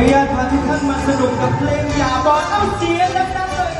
นุญาตพาทุกท่านมาสนุกกับเพลงอย่าบอกเอาเสียงดังๆเลย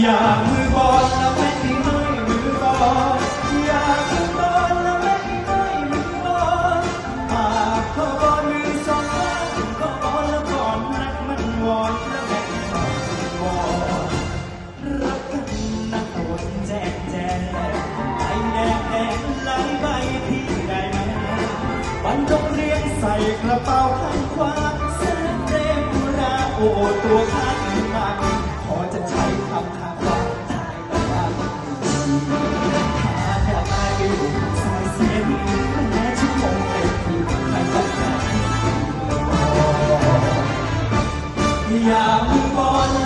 อย่ามือบอล กระเป๋าข้างขวาเส้นเต็มราโอตัวข้างมาขอจะใช้คำทางว่าชายตะวันหาแต่ไอ้สายเส้นแม้ชั่วโมงไอ้ที่ใครต้องการยามบอล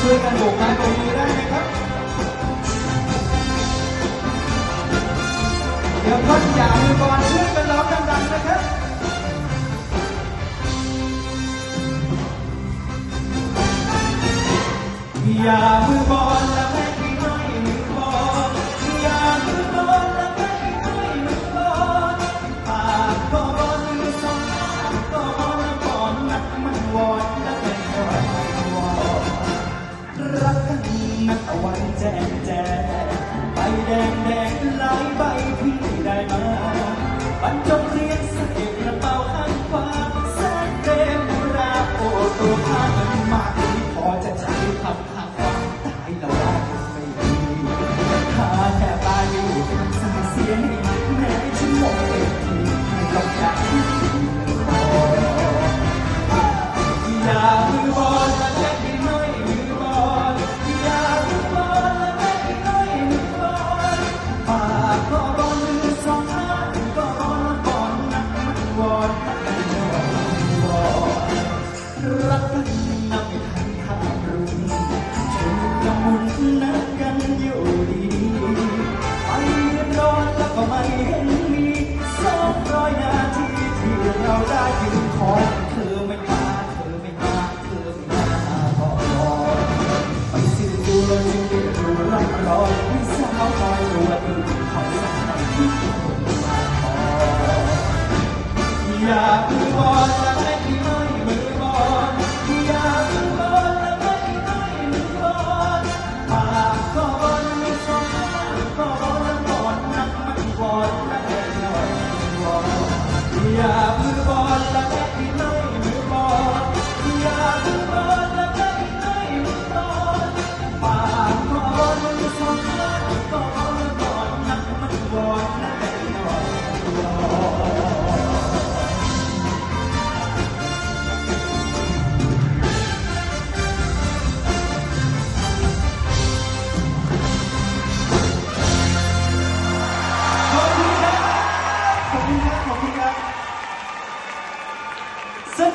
ช่วยกันโบกไม้โบกมือได้ไหมครับ เดี๋ยวก็อย่ามือก่อนช่วยกันร้องดังๆนะครับอย่ามือก่อล Catarina, minha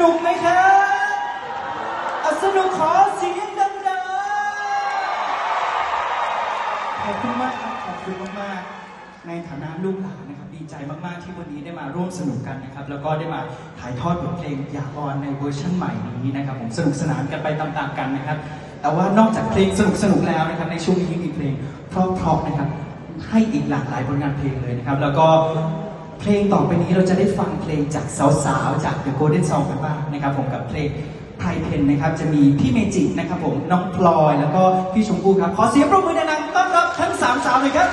นุกไหมครับอ่สนุกขอเสียงดังๆขอบคุณมากครับขอบคุณมากๆในฐานะลูกหลานนะครับ ดีใจมากๆที่วันนี้ได้มาร่วมสนุกกันนะครับ แล้วก็ได้มาถ่ายทอดบทเพลงอยากออนในเวอร์ชันใหม่นี้นะครับผมสนุกสนานกันไปตามๆกันนะครับ แต่ว่านอกจากเพลงสนุกๆแล้วนะครับ ในช่วงนี้มีเพลงเพราะๆนะครับให้อีกหลากหลายผลงานเพลงเลยนะครับ แล้วก็ เพลงต่อไปนี้เราจะได้ฟังเพลงจากสาวๆ จาก The Golden Song กันบ้างนะครับผมกับเพลงไพเพนนะครับ จะมีพี่เมจินะครับผมน้องพลอย แล้วก็พี่ชมพู่ครับ ขอเสียงปรบมือดังๆต้อนรับทั้งสามสาวเลยครับ